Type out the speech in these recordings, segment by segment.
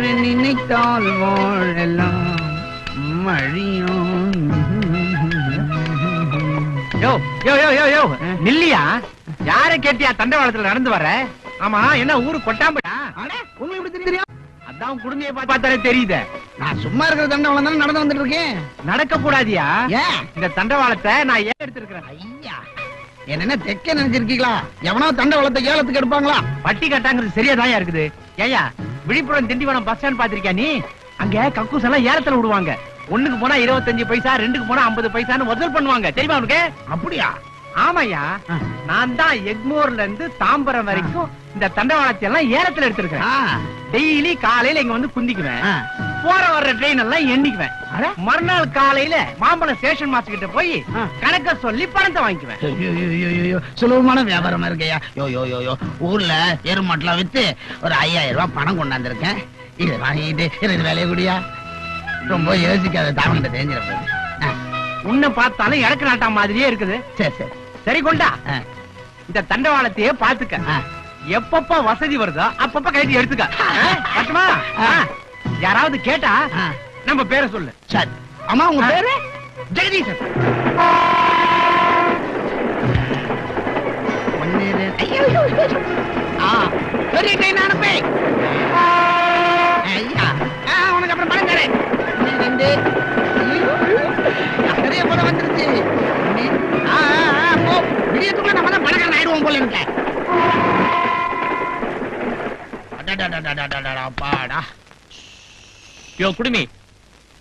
என்று நினைத்தால் வாழலாம். மழியும் யோ யோ யோ யோ யோ. நில்லியா? யார கேட்டியா தண்டவாளத்துல நடந்து வர? ஆமா என்ன ஊரு கொட்டாம்படா எப்படி தெரியும் அதான் குடுமையை பார்த்தாலே தெரியுதே. நான் சும்மா இருக்கிற தண்டவாளம் தானே நடந்து வந்துட்டு இருக்கேன் நடக்க கூடாதியா இந்த தண்டவாளத்தை நான் ஏன் எடுத்திருக்கிறேன்? ஐயா என்ன தெக்க நினைச்சிருக்கீங்களா? எவனோ தண்டவாளத்தை ஏலத்துக்கு எடுப்பாங்களா? பட்டி கட்டாங்கிறது சரியாதான் இருக்குது? ஏயா விழுப்புரம் திண்டிவனம் பஸ் ஸ்டாண்ட் பாத்திருக்கியா நீ? அங்க கக்கூஸ் எல்லாம் ஏலத்துல விடுவாங்க. ஒண்ணுக்கு போனா இருபத்தஞ்சு பைசா ரெண்டுக்கு போனா ஐம்பது பைசான்னு வசூல் பண்ணுவாங்க. தெரியுமா உனக்கு? அப்படியா? ஆமாய்யா. ஆ. நான் தான் எக்மோர்ல இருந்து தாம்பரம் வரைக்கும் இந்த தண்டவாளத்தை எல்லாம் ஏலத்துல எடுத்திருக்கேன் டெய்லி காலையில இங்க வந்து குந்திக்குவேன். போற வர்ற ட்ரெயின் எல்லாம் எண்ணிக்குவேன். மறுநாள் காலையில மாம்பழம் ஸ்டேஷன் மாஸ்டர் கிட்ட போய். கணக்க சொல்லி பணத்தை வாங்கிக்குவேன். சுலபமான வியாபாரமா இருக்கையா? யோ யோ யோ யோ ஊர்ல எருமாட்டெல்லாம் வித்து ஒரு ஐயாயிரம் ரூபாய் பணம் கொண்டாந்துருக்கேன். இது வாங்கிட்டு எனக்கு வேலையை கூடியா? ரொம்ப யோசிக்காத தாவங்கிட்ட தெரிஞ்சிட உன்னை பார்த்தாலும் இறக்கு நாட்டா மாதிரியே இருக்குது. சரி சரி. சரி கொண்டா. இந்த தண்டவாளத்தையே பாத்துக்க. எப்பப்ப வசதி வருதோ அப்பப்ப கைது எடுத்துக்க. யாராவது கேட்டா நம்ம பேரை சொல்லு. சரி. அம்மா உங்க பேரு? ஜெகதீசன். பெரிய அனுப்பி ஐயா உனக்கு அப்புறம் பணம் தரேன். நிறைய போல வந்துருச்சு. விடியத்துக்குள்ள நம்ம தான் பணக்காரன் ஆயிடுவோம் போல இருக்க. பாடா யோ குடுமி.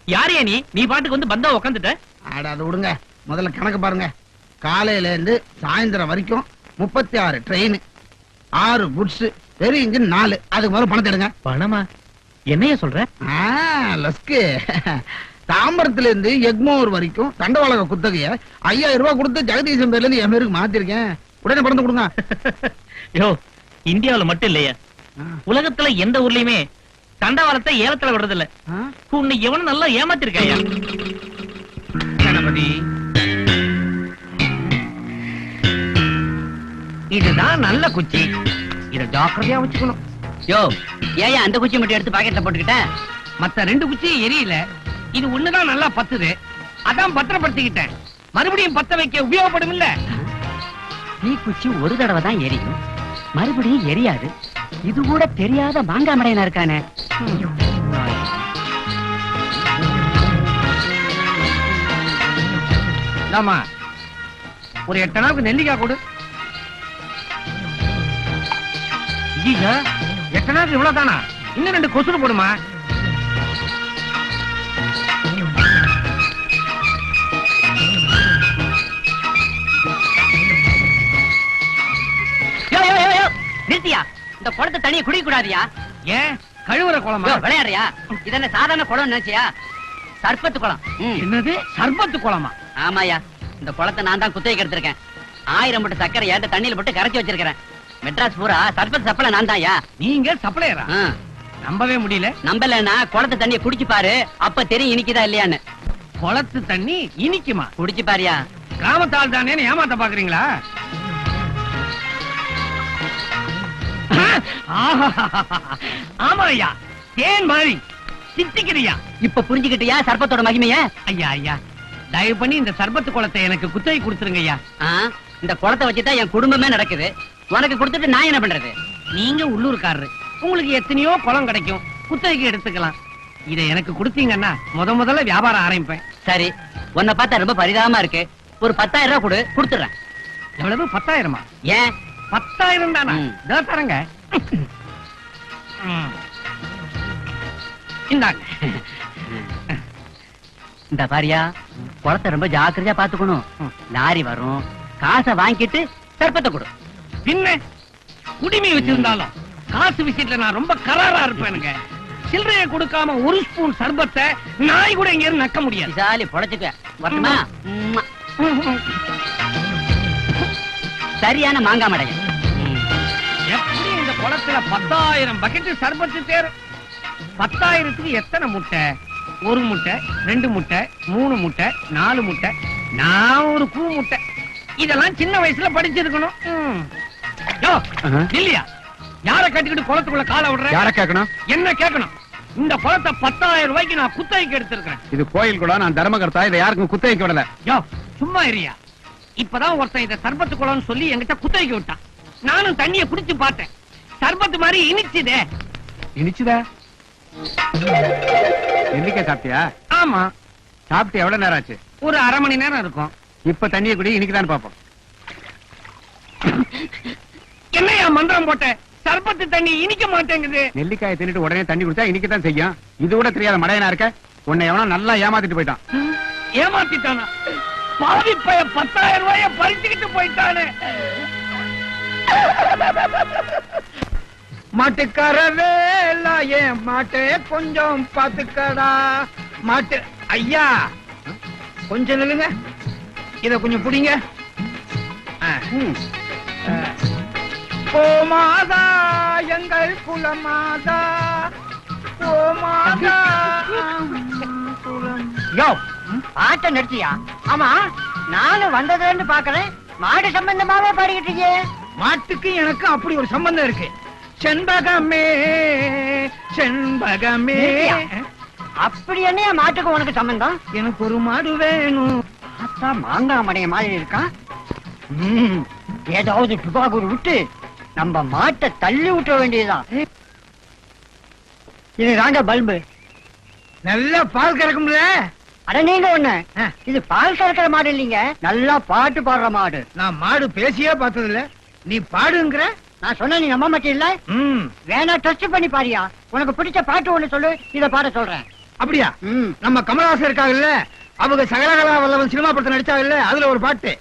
யாரையா நீ? நீ பாட்டுக்கு வந்து பந்தா உக்காந்துட்ட? அட அதை விடுங்க. முதல்ல கணக்கு பாருங்க. காலையில இருந்து சாயந்தரம் வரைக்கும் முப்பத்தி ஆறு ட்ரெயின் ஆறு குட்ஸ் வெறும் இன்ஜின் நாலு. அதுக்கு முதல்ல பணத்தை எடுங்க. பணமா? என்னைய சொல்ற? லஸ்கு தாம்பரத்துல இருந்து எக்மோர் வரைக்கும் தண்டவாளக குத்தகைய ஐயாயிரம் ரூபாய் கொடுத்து ஜெகதீசன் பேர்ல இருந்து என் பேருக்கு மாத்திருக்கேன். உடனே பணத்தை கொடுங்க. யோ இந்தியாவுல மட்டும் இல்லையா. உலகத்துல எந்த ஊர்லயுமே தண்டவாளத்தை ஏலத்துல விடுறது இல்ல? உன்னை எவனும் நல்லா ஏமாத்திருக்காயா? கணபதி இதுதான் நல்ல குச்சி. இத ஜாக்கிரதையா வச்சுக்கணும். யோ ஏன் அந்த குச்சி மட்டும் எடுத்து பாக்கெட்ல போட்டுக்கிட்டேன் மத்த ரெண்டு குச்சி எரியல. இது ஒண்ணுதான் நல்லா பத்துது. அதான் பத்திரப்படுத்திக்கிட்டேன். மறுபடியும் பத்த வைக்க உபயோகப்படும் இல்ல நீ குச்சி ஒரு தடவை தான் எரியும். மறுபடியும் எரியாது. இது கூட தெரியாத மாங்கா மடையனா இருக்கானே. இந்தாம்மா ஒரு எட்டனாவுக்கு நெல்லிக்காய் கொடு. ஐயா எட்டனாவுக்கு இவ்வளவு தானா இன்னும் ரெண்டு கொசுறு போடுமா? நிறுத்தியா? இந்த குளத்தை தண்ணியை குடிக்க கூடாதியா? ஏன்? கழுவுற குளமா? விளையாடுறியா? இது என்ன சாதாரண குளம் நினைச்சியா? சர்பத்து குளம். என்னது? சர்பத்து குளமா? ஆமாயா இந்த குளத்தை நான் தான் குத்தகைக்கு எடுத்திருக்கேன். ஆயிரம் மட்டும் சக்கரை ஏட்ட தண்ணியில போட்டு கரைச்சி வச்சிருக்கிறேன். மெட்ராஸ் பூரா சர்பத் சப்பல நான் தான்யா நீங்க சப்ளையரா. நம்பவே முடியல. நம்பலன்னா குளத்து தண்ணியை குடிச்சு பாரு. அப்ப தெரியும் இனிக்குதா இல்லையான்னு. குளத்து தண்ணி இனிக்குமா? குடிச்சு பாரியா கிராமத்தால் தானே ஏமாத்த பாக்குறீங்களா? ஆமா ஐயா தேன் மாதிரி. சித்திக்கிறியா. இப்ப புரிஞ்சுக்கிட்டியா சர்பத்தோட மகிமைய? ஐயா ஐயா. தயவு பண்ணி இந்த சர்பத்து குளத்தை எனக்கு குத்தகை கொடுத்துருங்க ஐயா இந்த குளத்தை வச்சுதான் என் குடும்பமே நடக்குது. உனக்கு கொடுத்துட்டு நான் என்ன பண்றது? நீங்க உள்ளூர்காரரு. உங்களுக்கு எத்தனையோ குளம் கிடைக்கும். குத்தகைக்கு எடுத்துக்கலாம். இதை எனக்கு கொடுத்தீங்கன்னா முத முதல்ல வியாபாரம் ஆரம்பிப்பேன். சரி. உன்னை பார்த்தா ரொம்ப பரிதாபமா இருக்கு. ஒரு பத்தாயிரம் ரூபாய் கொடு கொடுத்துறேன் எவ்வளவு? பத்தாயிரமா? ஏன்? பத்தாயிரம் தானா? தரங்க. இந்தாங்க. இந்த பாரியா குளத்தை ரொம்ப ஜாக்கிரதையா பாத்துக்கணும். லாரி வரும் காசை வாங்கிட்டு சர்பத்தை கொடு. பின்ன குடிமை வச்சிருந்தாலும் காசு விஷயத்துல நான் ரொம்ப கராரா இருப்பேனுங்க. சில்லறைய கொடுக்காம ஒரு ஸ்பூன் சர்பத்தை நாய் கூட இங்க நக்க முடியாது. விசாலி பொழைச்சுக்க வரட்டுமா. சரியான மாங்காய் மடையன் எப்படி இந்த குளத்துல பத்தாயிரம் பக்கெட் சர்பத்து தேரும் பத்தாயிரத்துக்கு எத்தனை முட்டை? ஒரு முட்டை ரெண்டு முட்டை மூணு முட்டை நாலு முட்டை. நான் ஒரு பூ முட்டை. இதெல்லாம் சின்ன வயசுல படிச்சிருக்கணும். ம். யோ, இல்லையா? யார கட்டிக்கிட்டு குளத்துக்குள்ள காலை விடுற? யார கேட்கணும்? என்ன கேட்கணும்? இந்த குளத்தை பத்தாயிரம் ரூபாய்க்கு நான் குத்தகைக்கு எடுத்திருக்கிறேன். இது கோயில் கூட நான் தர்மகர்த்தா இதை யாருக்கும் குத்தகைக்கு விடல. யோ சும்மா இருயா இப்பதான் ஒருத்தன் இத சர்பத்து குளம்னு சொல்லி என்கிட்ட குத்தகைக்கு விட்டான். நானும் தண்ணிய குடிச்சு பார்த்தேன். சர்பத்து மாதிரி இனிச்சுதே. இனிச்சுதா? நெல்லிக்காய் சாப்பிட்டியா? ஆமா. சாப்பிட்டு எவ்வளவு நேரம் ஆச்சு? ஒரு அரை மணி நேரம் இருக்கும். இப்ப தண்ணியை குடி இன்னைக்குதான் பாப்போம் என்னையா மந்திரம் போட்ட? சர்பத்து தண்ணி இனிக்க மாட்டேங்குது. நெல்லிக்காயை தின்னுட்டு உடனே தண்ணி குடிச்சா இன்னைக்குதான் செய்யும். இது கூட தெரியாத மடையனா இருக்க? உன்னை எவனோ நல்லா ஏமாத்திட்டு போயிட்டான். ஏமாத்திட்டானா? பாவி பைய பத்தாயிரம் ரூபாய பறிச்சுக்கிட்டு போயிட்டானே. மாட்டுக்கார வேலா ஏன் மாட்டே கொஞ்சம் பாத்துக்கடா மாட்டு ஐயா கொஞ்சம் நில்லுங்க. இத கொஞ்சம் புடிங்க. ஆ. ஆ. ஓ மாதா எங்கள் குலமாதா. ஓ மாதா குலம் யோ. பாட்டை நிறுத்தியா ஆமா நானும் வந்ததுன்னு பாக்குறேன் மாடு சம்பந்தமாவே பாடிக்கிட்டு இருக்கே மாட்டுக்கு எனக்கு அப்படி ஒரு சம்பந்தம் இருக்கு. செண்பகமே செண்பகமே? அப்படி என்ன மாட்டுக்கு உனக்கு சம்பந்தம்? எனக்கு ஒரு மாடு வேணும். பார்த்தா மாங்காய் மடைய மாதிரி இருக்கான் ஏதாவது துபாக்கூர் விட்டு நம்ம மாட்டை தள்ளி விட்ட வேண்டியதுதான். இது தாங்க பல்பு. நல்ல பால் கறக்கும்ல. அட நீங்க ஒண்ணு. இது பால் கறக்கிற மாடு இல்லைங்க. நல்லா பாட்டு பாடுற மாடு. நான் மாடு பேசியே பார்த்தது இல்ல நீ பாடுங்கிற? நான் சொன்ன நீ நம்ப மாட்டீல்ல வேணா டெஸ்ட் பண்ணி பாரியா. உனக்கு பிடிச்ச பாட்டு ஒண்ணு சொல்லு இத பாட சொல்றேன். அப்படியா? நம்ம கமலஹாசன் இருக்காங்கல்ல அவங்க சகலகலா வல்லவன் சினிமா படத்தை நடிச்சாங்கல்ல அதுல ஒரு பாட்டு.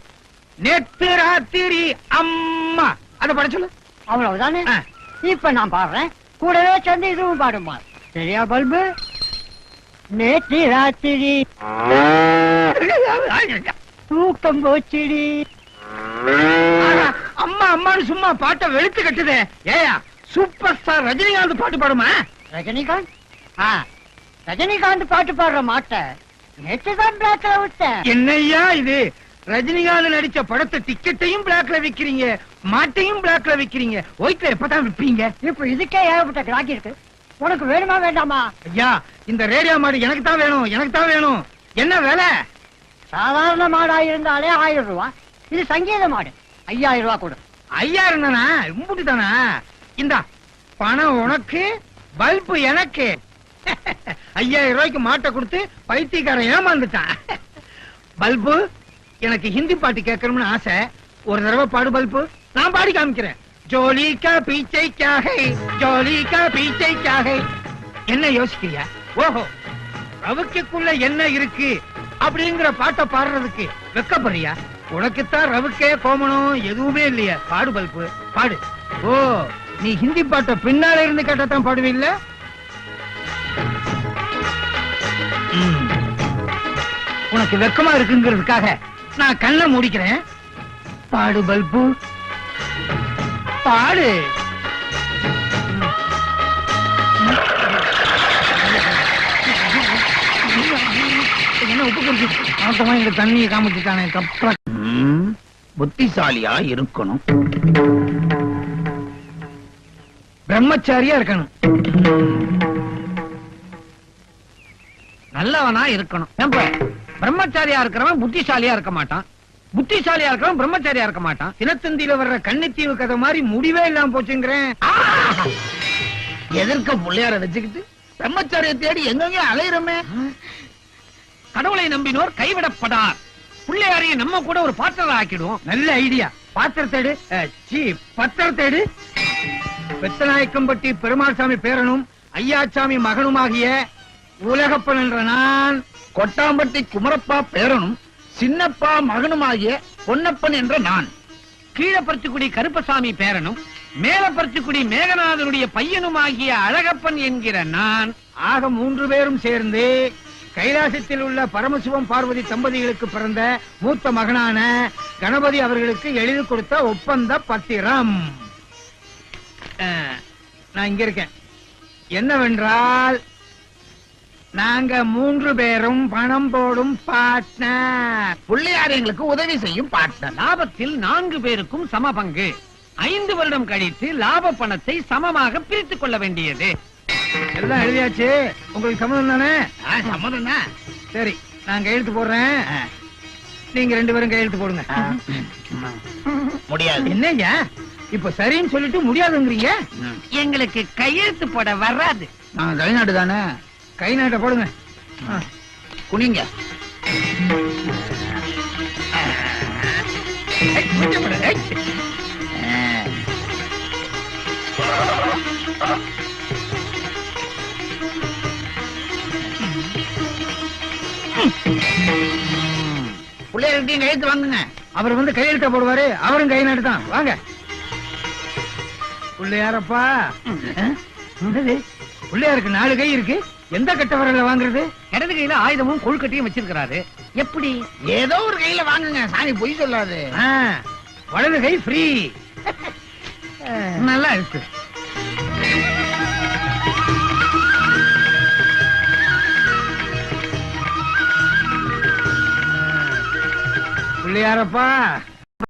நேத்து ராத்திரி அம்மா. அத பாட சொல்லு. அவ்வளவுதானே. இப்ப நான் பாடுறேன். கூடவே சேர்ந்து இதுவும் பாடுமா சரியா பல்பு? நேற்று ராத்திரி. தூக்கம் போச்சிடி. அம்மா அம்மான்னு சும்மா பாட்டை வெளுத்து கட்டுதே. ஏயா சூப்பர் ஸ்டார் ரஜினிகாந்த் பாட்டு பாடுமா? ரஜினிகாந்த்? ஆ ரஜினிகாந்த் பாட்டு பாடுற மாட்டை நேற்று தான் பிளாக்ல விட்டேன். என்னய்யா இது? ரஜினிகாந்த் நடிச்ச படத்தை டிக்கெட்டையும் பிளாக்ல விக்கிறீங்க மாட்டையும் பிளாக்ல விக்கிறீங்க. ஒயிட்ல எப்பதான் விப்பீங்க? இப்ப இதுக்கே ஏகப்பட்ட கிராக்கி இருக்கு. உனக்கு வேணுமா வேண்டாமா? ஐயா இந்த ரேடியோ மாடு எனக்கு தான் வேணும் எனக்கு தான் வேணும். என்ன வேலை? சாதாரண மாடா இருந்தாலே ஆயிரம் ரூபாய் இது சங்கீத மாடு. ஐயாயிரம் ரூபாய் கொடு. ஐயாயிரம் தானா? இம்புட்டு தானா? இந்தா பணம் உனக்கு பல்பு எனக்கு. ஐயாயிரம் ரூபாய்க்கு மாட்டை கொடுத்து பைத்தியக்காரன் ஏமாந்துட்டான். பல்பு எனக்கு ஹிந்தி பாட்டு கேட்கணும்னு ஆசை. ஒரு தடவை பாடு பல்பு. நான் பாடி காமிக்கிறேன். ஜோலி கா பீச்சை காகை ஜோலி கா பீச்சை என்ன யோசிக்கிறியா? ஓஹோ ரவுக்குள்ள என்ன இருக்கு அப்படிங்கிற பாட்டை பாடுறதுக்கு வெக்கப்படுறியா? உனக்குத்தான் ரவுக்கே கோமணம் எதுவுமே இல்லையா. பாடு பல்பு பாடு. ஓ நீ ஹிந்தி பாட்டை பின்னால இருந்து கேட்டதான் பாடுவீல்ல? உனக்கு வெக்கமா இருக்குங்கிறதுக்காக நான் கண்ணை மூடிக்கிறேன். பாடு பல்பு. பாடு. என்ன உப்பு குடிச்சு? ஆத்தமா இந்த தண்ணியை காமிச்சுட்டானே கப்பா புத்திசாலியா இருக்கணும். பிரம்மச்சாரியா இருக்கணும். நல்லவனா இருக்கணும். பிரம்மச்சாரியா இருக்கிறவன் புத்திசாலியா இருக்க மாட்டான். புத்திசாலியா இருக்கலாம் பிரம்மச்சாரியா இருக்க மாட்டான். தினத்தந்தியில வர்ற கண்ணித்தீவு கதை மாதிரி முடிவே இல்லாம போச்சுங்கிறேன். எதற்க பிள்ளையார வச்சுக்கிட்டு பிரம்மச்சாரிய தேடி எங்கெங்க அலையிறமே. கடவுளை நம்பினோர் கைவிடப்படார். பிள்ளையாரைய நம்ம கூட ஒரு பாத்திரம் ஆக்கிடுவோம். நல்ல ஐடியா. பாத்திரத்தேடு சி பத்திரத்தேடு பெத்தநாயக்கம்பட்டி பெருமாள் சாமி பேரனும் ஐயாச்சாமி மகனுமாகிய உலகப்பன் என்ற நான் கொட்டாம்பட்டி குமரப்பா பேரனும் சின்னப்பா மகனுமாகிய பொன்னப்பன் என்ற நான். கீழப்பருத்திக்குடி கருப்பசாமி பேரனும் மேலப்பருத்திக்குடி மேகநாதனுடைய பையனுமாகிய அழகப்பன் என்கிற நான். ஆக மூன்று பேரும் சேர்ந்து கைலாசத்தில் உள்ள பரமசிவம் பார்வதி தம்பதிகளுக்கு பிறந்த மூத்த மகனான கணபதி அவர்களுக்கு எழுதி கொடுத்த ஒப்பந்த பத்திரம். நான் இங்க இருக்கேன். என்னவென்றால் நாங்க மூன்று பேரும் பணம் போடும் பார்ட்னர் பிள்ளையார் எங்களுக்கு உதவி செய்யும் பாட்டன் லாபத்தில் நான்கு பேருக்கும் சம பங்கு. ஐந்து வருடம் கழித்து லாப பணத்தை சமமாக பிரித்துக் கொள்ள வேண்டியது. எல்லாம் எழுதியாச்சு. உங்களுக்கு சம்மதம் தானே? சம்மதம் தான். சரி நான் கையெழுத்து போடுறேன். நீங்க ரெண்டு பேரும் கையெழுத்து போடுங்க. முடியாது. என்னங்க இப்ப சரின்னு சொல்லிட்டு முடியாதுங்கிறீங்க. எங்களுக்கு கையெழுத்து போட வராது. நான் வெளிநாடு தானே? கை நாட்ட போடுங்க. குனிங்க. பிள்ளைகள்கிட்டயும் கையெழுத்து வாங்குங்க அவர் வந்து கையெழுத்த போடுவாரு அவரும் கை நாட்டு தான் வாங்க பிள்ளையாரப்பா? பிள்ளையாருக்கு நாலு கை இருக்கு எந்த கட்ட வாங்குறது? இடது கையில ஆயுதமும் கொழுக்கட்டையும் வச்சிருக்கிறாரு. எப்படி? ஏதோ ஒரு கையில வாங்குங்க சாமி பொய் சொல்லாது. வலது கை ஃப்ரீ நல்லா இருக்கு பிள்ளையாரப்பா